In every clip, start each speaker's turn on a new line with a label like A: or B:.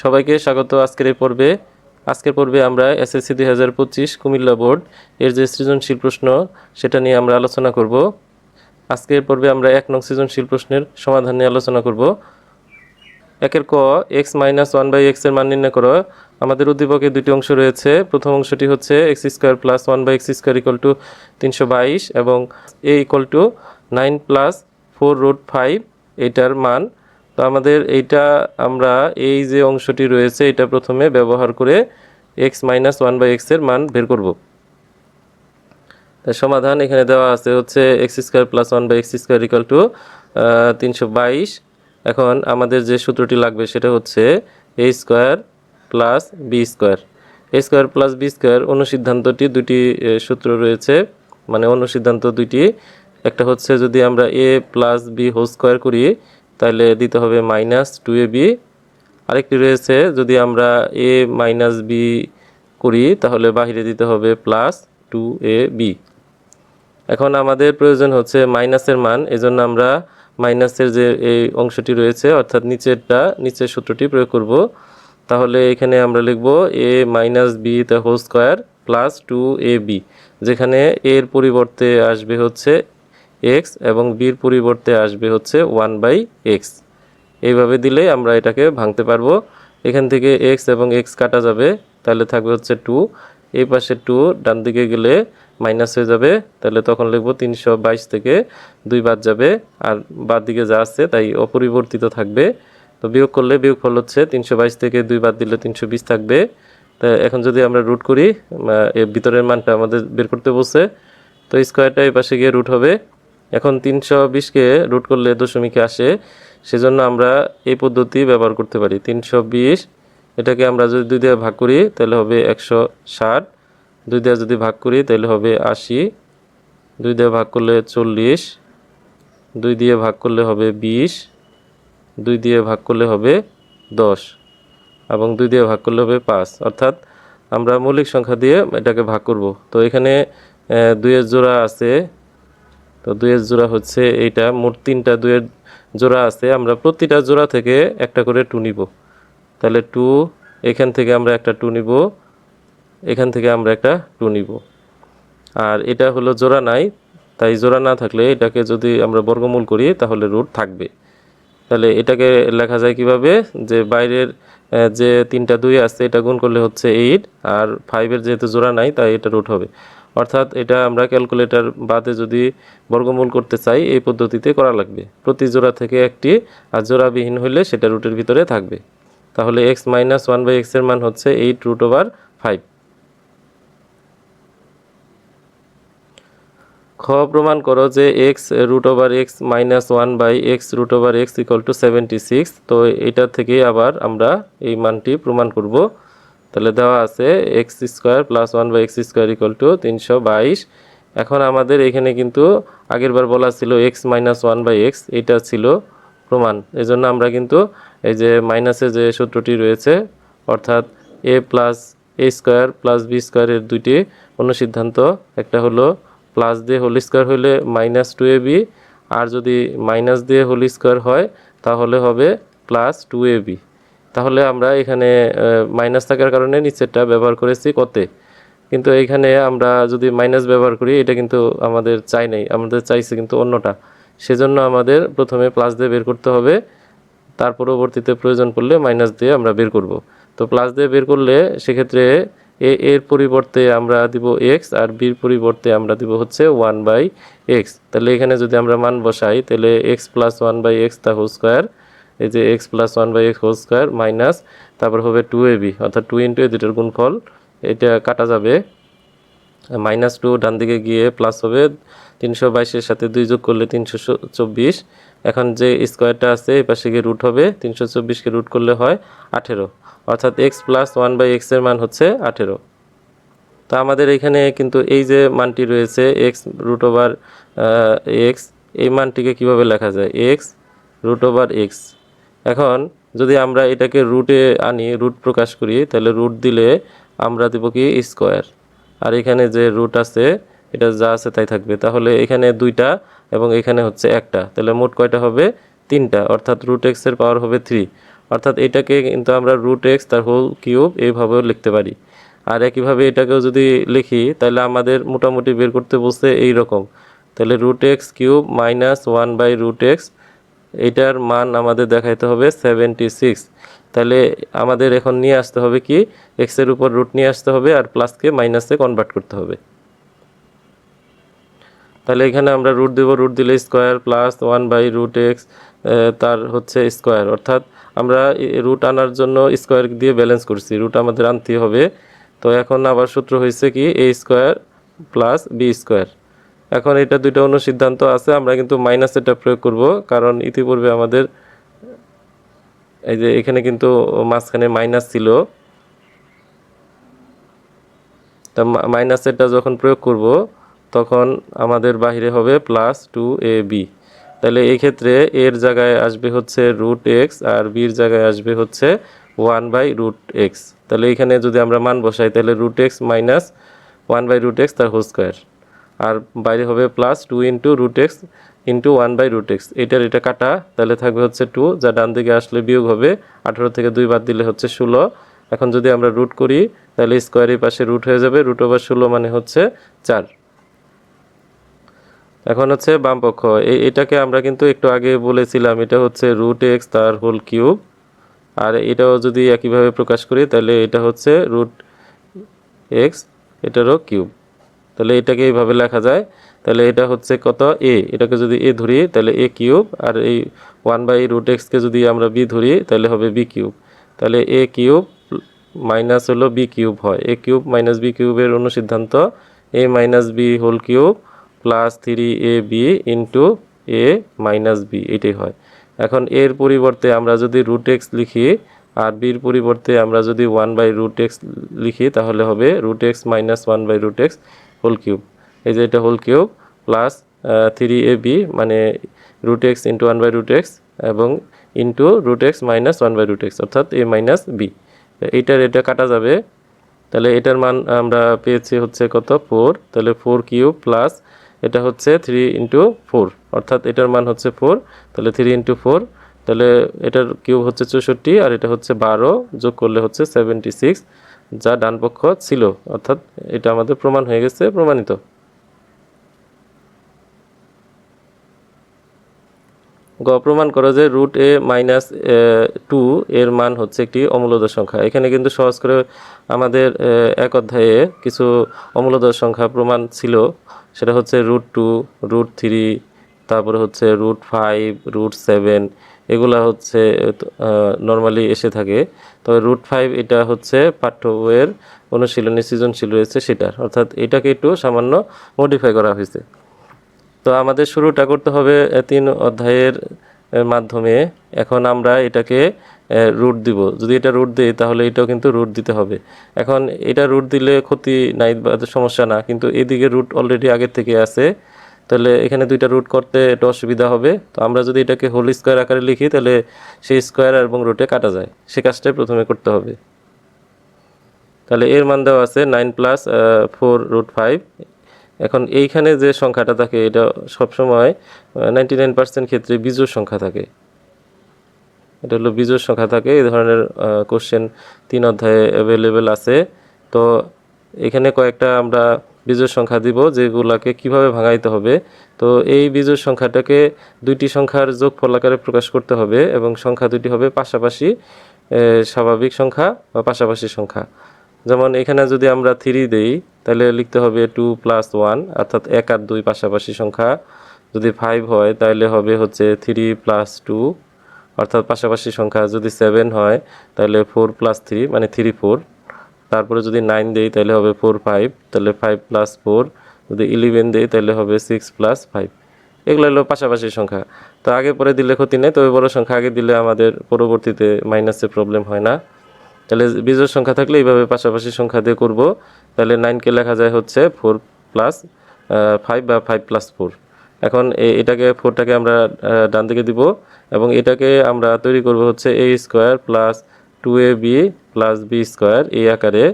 A: সবাইকে স্বাগত। আজকের এই পর্বে, আজকের পর্বে আমরা এসএসসি দুই হাজার পঁচিশ কুমিল্লা বোর্ড এর যে সৃজনশীল প্রশ্ন সেটা নিয়ে আমরা আলোচনা করব। আজকের পর্বে আমরা এক নং সৃজনশীল প্রশ্নের সমাধান নিয়ে আলোচনা করব। একের ক, এক্স মাইনাস ওয়ান বাই এক্সের মান নির্ণয় করো। আমাদের উদ্দীপকে দুটি অংশ রয়েছে। প্রথম অংশটি হচ্ছে x square plus one by x square equal to তিনশো বাইশ এবং a equal to nine plus four root five এইটার মান। তো আমাদের এইটা আমরা এই যে অংশটি রয়েছে, এটা প্রথমে ব্যবহার করে এক্স মাইনাস ওয়ান বাই এক্সের মান বের করব। তার সমাধান এখানে দেওয়া আছে হচ্ছে x square plus one by x square equal to তিনশো বাইশ। এখন আমাদের যে সূত্রটি লাগবে সেটা হচ্ছে a square plus b square a square plus b square অনুসিদ্ধান্তটি দুটি সূত্র রয়েছে। মানে অনুসিদ্ধান্ত দুইটি। একটা হচ্ছে যদি আমরা a plus b whole square করি তাহলে দিতে হবে মাইনাস টু এ বি আরেকটি রয়েছে, যদি আমরা এ মাইনাস বি করি, তাহলে বাহিরে দিতে হবে প্লাস টু এ বি এখন আমাদের প্রয়োজন হচ্ছে মাইনাসের মান, এজন্য আমরা মাইনাসের যে এই অংশটি রয়েছে, অর্থাৎ নিচেরটা, নিচের সূত্রটি প্রয়োগ করব। তাহলে এখানে আমরা লিখব a minus b the whole square plus two a b যেখানে এর পরিবর্তে আসবে হচ্ছে এক্স এবং বির পরিবর্তে আসবে হচ্ছে ওয়ান বাই এক্স এইভাবে দিলে আমরা এটাকে ভাঙতে পারব। এখান থেকে এক্স এবং এক্স কাটা যাবে, তাহলে থাকবে হচ্ছে টু এই পাশে টু ডান দিকে গেলে মাইনাস হয়ে যাবে, তাহলে তখন লিখব তিনশো বাইশ থেকে দুই বাদ যাবে। আর বাদ দিকে যা আছে তাই অপরিবর্তিত থাকবে। তো বিয়োগ করলে বিয়োগ ফল হচ্ছে তিনশো বাইশ থেকে দুই বাদ দিলে তিনশো বিশ থাকবে। তা এখন যদি আমরা রুট করি এর ভিতরের মানটা আমাদের বের করতে বসে তো স্কোয়ারটা এই পাশে গিয়ে রুট হবে। এখন তিনশো বিশকে রুট করলে দশমিকে আসে, সেজন্য আমরা এই পদ্ধতি ব্যবহার করতে পারি। তিনশো বিশ, এটাকে আমরা যদি দুই দিয়ে ভাগ করি, তাহলে হবে একশো ষাট। দুই দিয়ে যদি ভাগ করি, তাহলে হবে আশি। দুই দিয়ে ভাগ করলে চল্লিশ। দুই দিয়ে ভাগ করলে হবে বিশ। দুই দিয়ে ভাগ করলে হবে দশ। এবং দুই দিয়ে ভাগ করলে হবে পাঁচ। অর্থাৎ আমরা মৌলিক সংখ্যা দিয়ে এটাকে ভাগ করব। তো এখানে দুইয়ের জোড়া আছে তো দুইয়ের জোড়া হচ্ছে এইটা। মোট তিনটা দুয়ের জোড়া আছে। আমরা প্রতিটা জোড়া থেকে একটা করে টু নিব। তাহলে টু এখান থেকে আমরা একটা টু নিব। এখান থেকে আমরা একটা টু নিব। আর এটা হলো জোড়া নাই। তাই জোড়া না থাকলে এটাকে যদি আমরা বর্গমূল করি, তাহলে রুট থাকবে। তাহলে এটাকে লেখা যায় কীভাবে? যে বাইরের যে তিনটা দুই আছে, এটা গুণ করলে হচ্ছে এইট আর ফাইভের যেহেতু জোড়া নাই, তাই এটা রুট হবে। অর্থাৎ এটা আমরা ক্যালকুলেটর বাদে যদি বর্গমূল করতে চাই, এই পদ্ধতিতে করা লাগবে। প্রতি জোড়া থেকে একটি, আর জোড়াবিহীন হলে সেটা রুটের ভিতরে থাকবে। তাহলে এক্স মাইনাস ওয়ান বাই এক্সের মান হচ্ছে এইট রুট ওভার ফাইভ খ, প্রমাণ করো যে x root over x minus one by x root over x equal to seventy six তো এটা থেকে আবার আমরা এই মানটি প্রমাণ করব। তাহলে দেওয়া আছে x square plus one by x square equal to তিনশো বাইশ। এখন আমাদের এখানে কিন্তু আগেরবার বলা ছিল x minus one by x এটা ছিল প্রমাণ। এজন্য আমরা কিন্তু এই যে মাইনাসের যে সূত্রটি রয়েছে, অর্থাৎ a plus a square plus b স্কোয়ারের দুইটি অনুসিদ্ধান্ত, একটা হলো প্লাস দিয়ে হোল স্কোয়ার হলে মাইনাস টু এ বি আর যদি মাইনাস দিয়ে হোল স্কোয়ার হয়, তাহলে হবে প্লাস টু এ বি তাহলে আমরা এখানে মাইনাস থাকার কারণে নিচেরটা ব্যবহার করেছি কতে। কিন্তু এখানে আমরা যদি মাইনাস ব্যবহার করি, এটা কিন্তু আমাদের চাই নাই, আমাদের চাইছে কিন্তু অন্যটা। সেজন্য আমাদের প্রথমে প্লাস দিয়ে বের করতে হবে, তার পরবর্তীতে প্রয়োজন পড়লে মাইনাস দিয়ে আমরা বের করব। তো প্লাস দিয়ে বের করলে সেক্ষেত্রে এ, এর পরিবর্তে আমরা দিব এক্স আর বির পরিবর্তে আমরা দিব হচ্ছে ওয়ান বাই এক্স তাহলে এখানে যদি আমরা মান বসাই, তাহলে x plus one by x তা হোল স্কোয়ার এই যে x plus one by x whole square minus তারপর হবে টু এ বি অর্থাৎ টু ইন্টু এ দুটোর গুণফল, এটা কাটা যাবে মাইনাস টু ডান দিকে গিয়ে প্লাস হবে, তিনশো বাইশের সাথে দুই যোগ করলে তিনশো চব্বিশ। এখন যে স্কোয়ারটা আছে, এই পাশে গিয়ে রুট হবে, তিনশো চব্বিশকে রুট করলে হয় আঠেরো। অর্থাৎ এক্স প্লাস ওয়ান বাই এক্সের মান হচ্ছে আঠেরো। তো আমাদের এখানে কিন্তু এই যে মানটি রয়েছে এক্স রুট ওভার এক্স এই মানটিকে কীভাবে লেখা যায়? এক্স রুট ওভার এক্স এখন যদি আমরা এটাকে রুটে আনি রুট প্রকাশ করি, তাহলে রুট দিলে আমরা দেব কি স্কোয়ার আর এখানে যে রুট আছে, এটা যা আছে তাই থাকবে। তাহলে এখানে দুইটা এবং এখানে হচ্ছে একটা। তাহলে মোট কয়টা হবে? তিনটা। অর্থাৎ রুট এক্সের পাওয়ার হবে থ্রি অর্থাৎ এটাকে কিন্তু আমরা রুট এক্স তার হোল কিউব এইভাবেও লিখতে পারি। আর একইভাবে এটাকেও যদি লিখি, তাহলে আমাদের মোটামুটি বের করতে বলছে এই রকম তাহলে root x cube minus one by root x এটার মান আমাদের দেখাইতে হবে সেভেন্টি সিক্স তাহলে আমাদের এখন নিয়ে আসতে হবে কি? এক্সের উপর রুট নিয়ে আসতে হবে আর প্লাসকে মাইনাসে কনভার্ট করতে হবে। তাহলে এখানে আমরা রুট দেব রুট দিলে square plus one by root x তার হচ্ছে স্কোয়ার অর্থাৎ আমরা রুট আনার জন্য স্কোয়ার দিয়ে ব্যালেন্স করছি। রুট আমাদের আনতে হবে। তো এখন আবার সূত্র হয়েছে কি? A square plus b square এখন এটা দুইটা অন্য সিদ্ধান্ত আছে, আমরা কিন্তু মাইনাস এটা প্রয়োগ করব, কারণ ইতিপূর্বে আমাদের, এই যে এখানে কিন্তু মাঝখানে মাইনাস ছিল। তা মাইনাসেরটা যখন প্রয়োগ করব, তখন আমাদের বাহিরে হবে প্লাস টু এ বি তাহলে ক্ষেত্রে এর জায়গায় আসবে হচ্ছে রুট এক্স আর বির জায়গায় আসবে হচ্ছে ওয়ান বাই রুট এক্স তাহলে এখানে যদি আমরা মান বসাই, তাহলে root x minus one by root x তার হোল স্কোয়ার আর বাইরে হবে plus two into root x into one by root x এটার এটা কাটা, তাহলে থাকবে হচ্ছে টু যা ডান দিকে আসলে বিয়োগ হবে, আঠেরো থেকে দুই বাদ দিলে হচ্ছে ষোলো। এখন যদি আমরা রুট করি, তাহলে স্কোয়ারের পাশে রুট হয়ে যাবে রুট ওভার ষোলো মানে হচ্ছে চার। এখন হচ্ছে বাম পক্ষ এই এটাকে আমরা কিন্তু একটু আগে বলেছিলাম, এটা হচ্ছে রুট এক্স তার হোল কিউব আর এটাও যদি একইভাবে প্রকাশ করি, তাহলে এটা হচ্ছে রুট এক্স এটারও কিউব তাহলে এটাকে এইভাবে লেখা যায়। তাহলে এটা হচ্ছে কত? এ এটাকে যদি এ ধরি, তাহলে এ কিউব। আর এই ওয়ান বাই রুট এক্সকে যদি আমরা বি ধরি, তাহলে হবে বি কিউব। তাহলে এ কিউব মাইনাস হলো বি কিউব হয়। এ কিউব মাইনাস বি কিউবের অনুসিদ্ধান্ত a minus b whole cube plus three a b into a minus b এটাই হয়। এখন এর পরিবর্তে আমরা যদি রুট এক্স লিখি, আর বির পরিবর্তে আমরা যদি ওয়ান বাই রুট এক্স লিখি, তাহলে হবে root x minus one by root x whole cube. এই যে এটা whole cube plus three a b মানে root x into one by root x এবং into root x minus one by root x অর্থাৎ a minus B এইটার এটা কাটা যাবে। তাহলে এটার মান আমরা পেয়েছি হচ্ছে কত? ফোর তাহলে ফোর কিউব প্লাস এটা হচ্ছে থ্রি ইন্টু ফোর অর্থাৎ এটার মান হচ্ছে ফোর তাহলে থ্রি ইন্টু ফোর তাহলে এটার কিউব হচ্ছে চৌষট্টি আর এটা হচ্ছে বারো, যোগ করলে হচ্ছে সেভেন্টি সিক্স যা ডান পক্ষ ছিল, অর্থাৎ এটা আমাদের প্রমাণ হয়ে গেছে, প্রমাণিত। গ, প্রমাণ করো যে রুট এ মাইনাস টু এর মান হচ্ছে একটি অমূলদ সংখ্যা। এখানে কিন্তু সহজ করে আমাদের এক অধ্যায়ে কিছু অমূলদ সংখ্যা প্রমাণ ছিল। সেটা হচ্ছে রুট টু রুট থ্রি তারপরে হচ্ছে রুট ফাইভ রুট সেভেন এগুলা হচ্ছে নর্মালি এসে থাকে। তবে রুট ফাইভ এটা হচ্ছে পাঠ্য বইয়ের অনুশীলনী সৃজনশীল রয়েছে সেটার। অর্থাৎ এটাকে একটু সামান্য মডিফাই করা হয়েছে। তো আমাদের শুরুটা করতে হবে তিন অধ্যায়ের মাধ্যমে। এখন আমরা এটাকে রুট দিব। যদি এটা রুট দিই, তাহলে এটাও কিন্তু রুট দিতে হবে। এখন এটা রুট দিলে ক্ষতি নাই বা সমস্যা না, কিন্তু এদিকে রুট অলরেডি আগের থেকে আছে। তাহলে এখানে দুইটা রুট করতে একটু অসুবিধা হবে। তো আমরা যদি এটাকে হোল স্কোয়ার আকারে লিখি, তাহলে সেই স্কোয়ার এবং রুটে কাটা যায়। সে কাজটাই প্রথমে করতে হবে। তাহলে এর মান দেওয়া আছে nine plus four root five এখন এইখানে যে সংখ্যাটা থাকে, এটা সবসময় নাইনটি নাইন পার্সেন্ট ক্ষেত্রে বিজোড় সংখ্যা থাকে। এটা হলো বিজোড় সংখ্যা থাকে। এই ধরনের কোশ্চেন তিন অধ্যায়ে অ্যাভেলেবেল আছে। তো এখানে কয়েকটা আমরা বিজোড় সংখ্যা দিব, যেগুলাকে কীভাবে ভাঙাইতে হবে। তো এই বিজোড় সংখ্যাটাকে দুইটি সংখ্যার যোগফল আকারে প্রকাশ করতে হবে এবং সংখ্যা দুটি হবে পাশাপাশি স্বাভাবিক সংখ্যা বা পাশাপাশি সংখ্যা। যেমন এখানে যদি আমরা থ্রি দেই, তাহলে লিখতে হবে টু প্লাস ওয়ান অর্থাৎ এক আর দুই পাশাপাশি সংখ্যা। যদি ফাইভ হয়, তাহলে হবে হচ্ছে থ্রি প্লাস টু অর্থাৎ পাশাপাশি সংখ্যা। যদি সেভেন হয়, তাহলে ফোর প্লাস থ্রি মানে থ্রি ফোর তারপরে যদি নাইন দেই তাহলে হবে ফোর ফাইভ তাহলে ফাইভ প্লাস ফোর যদি ইলেভেন দেই তাহলে হবে সিক্স প্লাস ফাইভ এগুলো হলো পাশাপাশি সংখ্যা। তো আগে পরে দিলে ক্ষতি নেই, তবে বড় সংখ্যা আগে দিলে আমাদের পরবর্তীতে মাইনাসে প্রবলেম হয় না। তাহলে বিজোড় সংখ্যা থাকলে এইভাবে পাশাপাশি সংখ্যা দিয়ে করব। তাহলে নাইনকে লেখা যায় হচ্ছে ফোর প্লাস ফাইভ বা ফাইভ প্লাস ফোর এখন এটাকে ফোরটাকে আমরা ডান দিকে দিব এবং এটাকে আমরা তৈরি করব হচ্ছে a square plus two a b plus b square এই আকারে,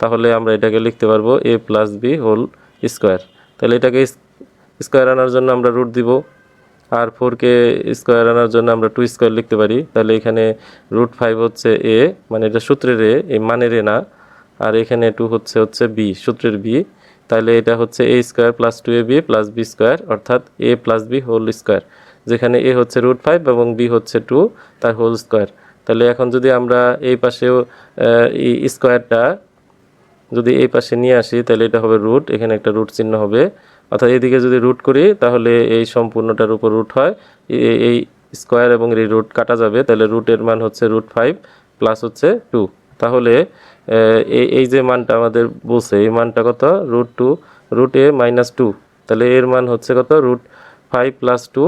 A: তাহলে আমরা এটাকে লিখতে পারব a plus b whole square তাহলে এটাকে স্কোয়ার আনার জন্য আমরা রুট দিব। আর ফোরকে স্কোয়ার আনার জন্য আমরা টু স্কোয়ার লিখতে পারি। তাহলে এখানে রুট ফাইভ হচ্ছে এ মানে এটা সূত্রের এ এই মানের এ না। আর এখানে টু হচ্ছে হচ্ছে বি সূত্রের বি তাহলে এটা হচ্ছে a square plus two a b plus b square অর্থাৎ a plus b whole square যেখানে এ হচ্ছে রুট ফাইভ এবং বি হচ্ছে টু তার হোল স্কোয়ার তাহলে এখন যদি আমরা এই পাশেও স্কোয়ারটা যদি এই পাশে নিয়ে আসি, তাহলে এটা হবে রুট, এখানে একটা রুট চিহ্ন হবে। অর্থাৎ এদিকে যদি রুট করি, তাহলে এই সম্পূর্ণটার উপর রুট হয়। এই স্কোয়ার এবং এই রুট কাটা যাবে, তাহলে রুটের মান হচ্ছে রুট ফাইভ প্লাস হচ্ছে টু। তাহলে এই যে মানটা আমাদের বলছে, এই মানটা কত? Root two, root a minus two. তাহলে এর মান হচ্ছে কত? রুট ফাইভ প্লাস টু,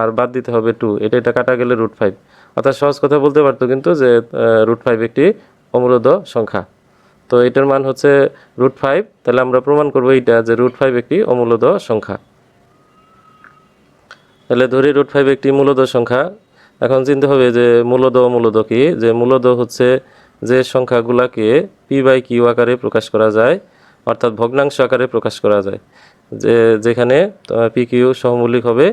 A: আর বাদ দিতে হবে টু। এটা এটা কাটা গেলে রুট ফাইভ। অর্থাৎ সহজ কথা বলতে পারতো কিন্তু যে রুট ফাইভ একটি অমূলদ সংখ্যা। তো এটার মান হচ্ছে রুট ফাইভ তাহলে আমরা প্রমাণ করব এইটা যে রুট ফাইভ একটি অমূলদ সংখ্যা। তাহলে ধরি রুট ফাইভ একটি মূলদ সংখ্যা। এখন চিন্তা হবে যে মূলদ অমূলদ কি? যে মূলদ হচ্ছে যে সংখ্যাগুলাকে পি বাই কিউ আকারে প্রকাশ করা যায়, অর্থাৎ ভগ্নাংশ আকারে প্রকাশ করা যায়। যে, যেখানে পি কিউ সহমূলিক হবে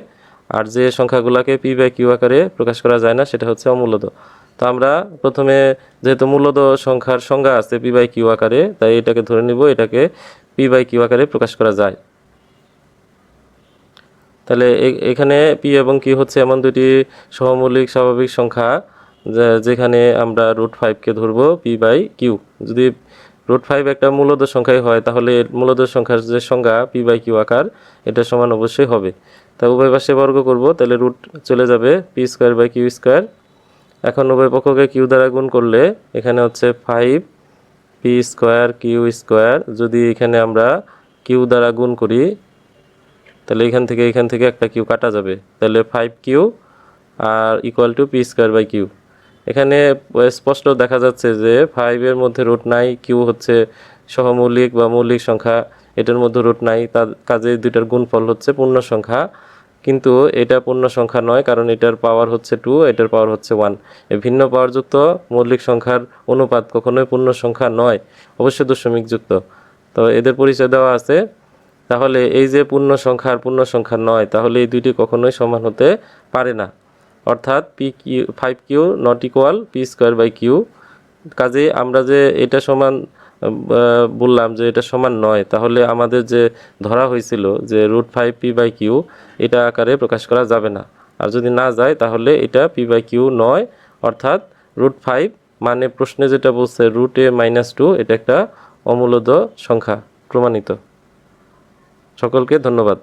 A: আর যে সংখ্যাগুলোকে পি বাই কিউ আকারে প্রকাশ করা যায় না, সেটা হচ্ছে অমূলত তো আমরা প্রথমে যেহেতু মূলত সংখ্যার সংজ্ঞা আছে পি বাই কিউ আকারে, তাই এটাকে ধরে নিব, এটাকে পি বাই কিউ আকারে প্রকাশ করা যায়। তাহলে এখানে পি এবং কিউ হচ্ছে এমন দুটি সহমৌলিক স্বাভাবিক সংখ্যা যেখানে আমরা রুট ফাইভকে ধরবো পি বাই কিউ। যদি রুট ফাইভ একটা মূলত সংখ্যাই হয়, তাহলে মূলদ সংখ্যার যে সংজ্ঞা পি বাই কিউ আকার, এটা সমান অবশ্যই হবে। তা উভয় পাশে বর্গ করব, তাহলে রুট চলে যাবে p square by q square এখন উভয় পক্ষকে কিউ দ্বারা গুণ করলে এখানে হচ্ছে five p square q square যদি এখানে আমরা কিউ দ্বারা গুণ করি, তাহলে এখান থেকে এখান থেকে একটা কিউ কাটা যাবে। তাহলে five q R equal to p square by q এখানে স্পষ্ট দেখা যাচ্ছে যে ফাইভের মধ্যে রুট নাই কিউ হচ্ছে সহমৌলিক বা মৌলিক সংখ্যা, এটার মধ্যে রুট নাই, তার কাজে দুইটার গুণফল হচ্ছে পূর্ণ সংখ্যা। কিন্তু এটা পূর্ণ সংখ্যা নয়, কারণ এটার পাওয়ার হচ্ছে টু এটার পাওয়ার হচ্ছে ওয়ান ভিন্ন পাওয়ারযুক্ত মৌলিক সংখ্যার অনুপাত কখনোই পূর্ণ সংখ্যা নয় অবশ্যই দশমিক যুক্ত। তো এদের পরিচয় দেওয়া আছে। তাহলে এই যে পূর্ণ সংখ্যা আর পূর্ণ সংখ্যা নয়, তাহলে এই দুইটি কখনোই সমান হতে পারে না। অর্থাৎ p q five q not equal p square by q কাজে আমরা যে এটা সমান বললাম যে এটা সমান নয়। তাহলে আমাদের যে ধরা হয়েছিল যে root five p by q এটা আকারে প্রকাশ করা যাবে না। আর যদি না যায়, তাহলে এটা পি বাই কিউ নয়। অর্থাৎ রুট ফাইভ মানে প্রশ্নে যেটা বলছে রুট এ মাইনাস টু এটা একটা অমূলদ সংখ্যা প্রমাণিত। সকলকে ধন্যবাদ।